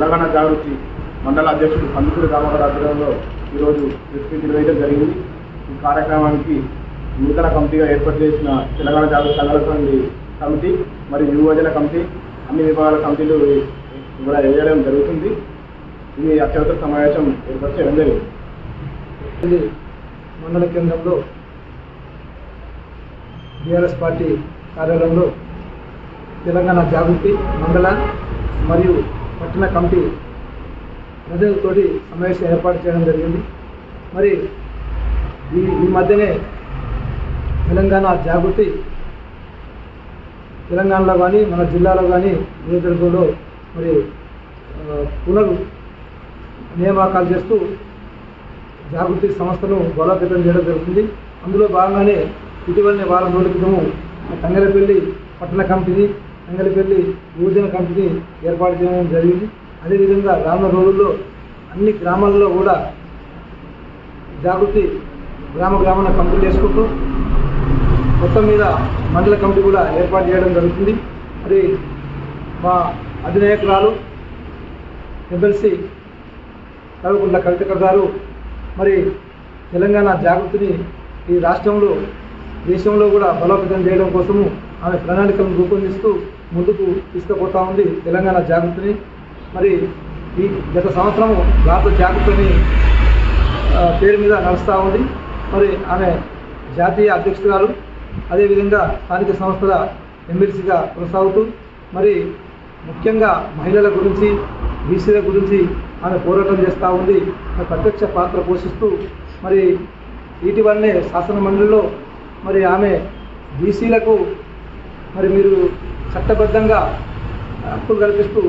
తెలంగాణ జావృత్తి మండల అధ్యక్షుడు కందుకూరి రామగారి ఆధ్వర్యంలో ఈరోజు ప్రెస్ నిర్వహించడం జరిగింది. ఈ కార్యక్రమానికి నూతన కమిటీగా ఏర్పాటు చేసిన తెలంగాణ జాగృతి సంఘాల కమిటీ మరియు యువజన కమిటీ అన్ని విభాగాల కమిటీలు కూడా వేయడం జరుగుతుంది. ఇది అత్యవసర సమావేశం ఏర్పాటు చేయడం జరిగింది. మండల కేంద్రంలో బీఆర్ఎస్ పార్టీ కార్యాలయంలో తెలంగాణ జాగృతి మండల మరియు పట్టణ కమిటీ ప్రజలతోటి సమావేశం ఏర్పాటు చేయడం జరిగింది. మరి ఈ ఈ మధ్యనే తెలంగాణ జాగృతి తెలంగాణలో కానీ మన జిల్లాలో కానీ నియోజకవర్గంలో మరి పునర్ నియామకాలు చేస్తూ జాగృతి సంస్థను బలోపేతం చేయడం జరుగుతుంది. అందులో భాగంగానే ఇటీవలనే వారం రోజుల క్రితము తంగలపల్లి పట్టణ కమిటీని తంగలపల్లి యువజన కమిటీని ఏర్పాటు చేయడం జరిగింది. అదేవిధంగా రానున్న రోజుల్లో అన్ని గ్రామాల్లో కూడా జాగృతి గ్రామ గ్రామాన కంప్లీట్ చేసుకుంటూ మొత్తం మీద మండల కమిటీ కూడా ఏర్పాటు చేయడం జరుగుతుంది. మరి మా అధినాయకురాలు ఎమ్మెల్సీ కల్వకుంట్ల కవితక గారు మరి తెలంగాణ జాగృతిని ఈ రాష్ట్రంలో దేశంలో కూడా బలోపేతం చేయడం కోసము ఆమె ప్రణాళికలను రూపొందిస్తూ ముందుకు తీసుకుపోతా ఉంది తెలంగాణ జాగృతిని మరి ఈ గత సంవత్సరం భారత జాగృతిని పేరు మీద నడుస్తూ ఉంది. మరి ఆమె జాతీయ అధ్యక్షురాలు అదేవిధంగా స్థానిక సంస్థల ఎమ్మెల్సీగా కొనసాగుతూ మరి ముఖ్యంగా మహిళల గురించి బీసీల గురించి ఆమె పోరాటం చేస్తూ ఉంది. ప్రత్యక్ష పాత్ర పోషిస్తూ మరి ఇటీవలనే శాసన మండలిలో మరి ఆమె బీసీలకు మరి మీరు చట్టబద్ధంగా హక్కులు కల్పిస్తూ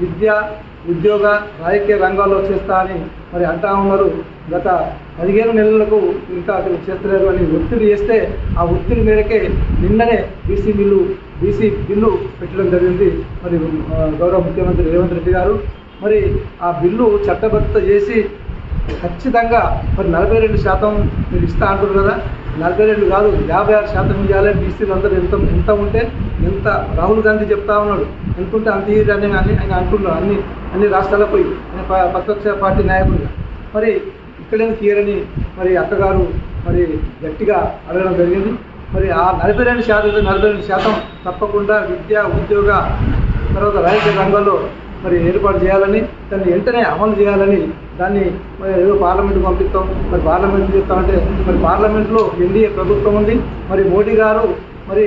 విద్య ఉద్యోగ రాజకీయ రంగాల్లో చేస్తా అని మరి అంటా ఉన్నారు. గత పదిహేను నెలలకు ఇంకా అతను చేస్తలేరు అని ఒత్తిడి చేస్తే ఆ ఒత్తిడి మేరకే నిన్ననే బీసీ బిల్లు బీసీ బిల్లు పెట్టడం జరిగింది. మరి గౌరవ ముఖ్యమంత్రి రేవంత్ రెడ్డి గారు. మరి ఆ బిల్లు చట్టబద్ధత చేసి ఖచ్చితంగా మరి నలభై రెండు శాతం మీరు ఇస్తా అంటారు కదా. నలభై రెండు కాదు యాభై ఆరు శాతం ఇవ్వాలి బీసీలు అందరూ ఎంత ఎంత ఉంటే ఎంత రాహుల్ గాంధీ చెప్తా ఉన్నాడు. ఎంత ఉంటే అంత ఇయ్యరు అని ఆయన అంటున్నాడు అన్ని అన్ని రాష్ట్రాలకు పోయి. ఆయన ప్రతిపక్ష పార్టీ నాయకుడిగా. మరి ఇక్కడేం తీయరని మరి అక్కగారు మరి గట్టిగా అడగడం జరిగింది. మరి ఆ నలభై రెండు శాతం నలభై రెండు శాతం తప్పకుండా విద్య ఉద్యోగ తర్వాత రాజకీయ రంగంలో మరి ఏర్పాటు చేయాలని దాన్ని వెంటనే అమలు చేయాలని దాన్ని ఏదో పార్లమెంట్ పంపిస్తాం. మరి పార్లమెంట్ చెప్తామంటే మరి పార్లమెంట్లో ఎన్డీఏ ప్రభుత్వం ఉంది. మరి మోడీ గారు మరి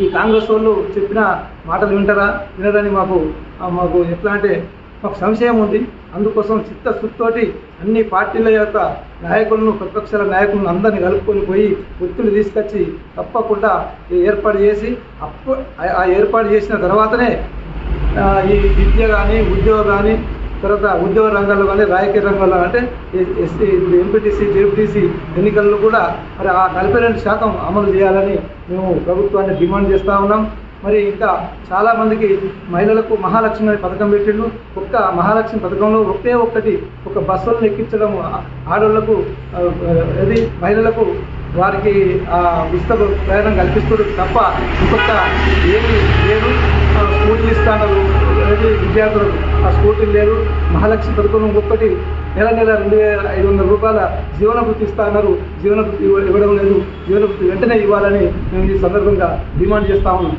ఈ కాంగ్రెస్ వాళ్ళు చెప్పిన మాటలు వింటారా? వినరని మాకు మాకు ఎట్లా అంటే మాకు సంశయం ఉంది. అందుకోసం చిత్తశుద్ధితోటి అన్ని పార్టీల యొక్క నాయకులను ప్రతిపక్షాల నాయకులను అందరినీ కలుపుకొని పోయి ఒత్తిడి తీసుకొచ్చి తప్పకుండా ఏర్పాటు చేసి అప్పు ఆ- ఏర్పాటు చేసిన తర్వాతనే ఈ విద్య కానీ ఉద్యోగం కానీ తర్వాత ఉద్యోగ రంగాల్లో కానీ రాజకీయ రంగాల్లో అంటే ఎస్సీ ఇప్పుడు ఎంపీటీసీ జెడ్పీటీసీ ఎన్నికల్లో కూడా మరి ఆ నలభై రెండు శాతం అమలు చేయాలని మేము ప్రభుత్వాన్ని డిమాండ్ చేస్తూ ఉన్నాం. మరి ఇంకా చాలామందికి మహిళలకు మహాలక్ష్మి అనే పథకం పెట్టిండు. ఒక్క మహాలక్ష్మి పథకంలో ఒకే ఒక్కటి ఒక బస్సులను ఎక్కించడం ఆ- ఆడవాళ్ళకు అది మహిళలకు వారికి ఆ ఉచిత ప్రయాణం కల్పిస్తుంది తప్ప ఇంకొక ఏమి లేదు. స్కూటీలు ఇస్తాను అది విద్యార్థులకు ఆ స్కూటీలు లేరు మహాలక్ష్మి పథకం ఒక్కటి నెల నెల రెండు వేల ఐదు వందల రూపాయల జీవనభృతి ఇస్తా అన్నారు జీవనభృతి ఇవ్వడం లేదు. జీవనభృతి వెంటనే ఇవ్వాలని మేము ఈ సందర్భంగా డిమాండ్ చేస్తా ఉన్నాం.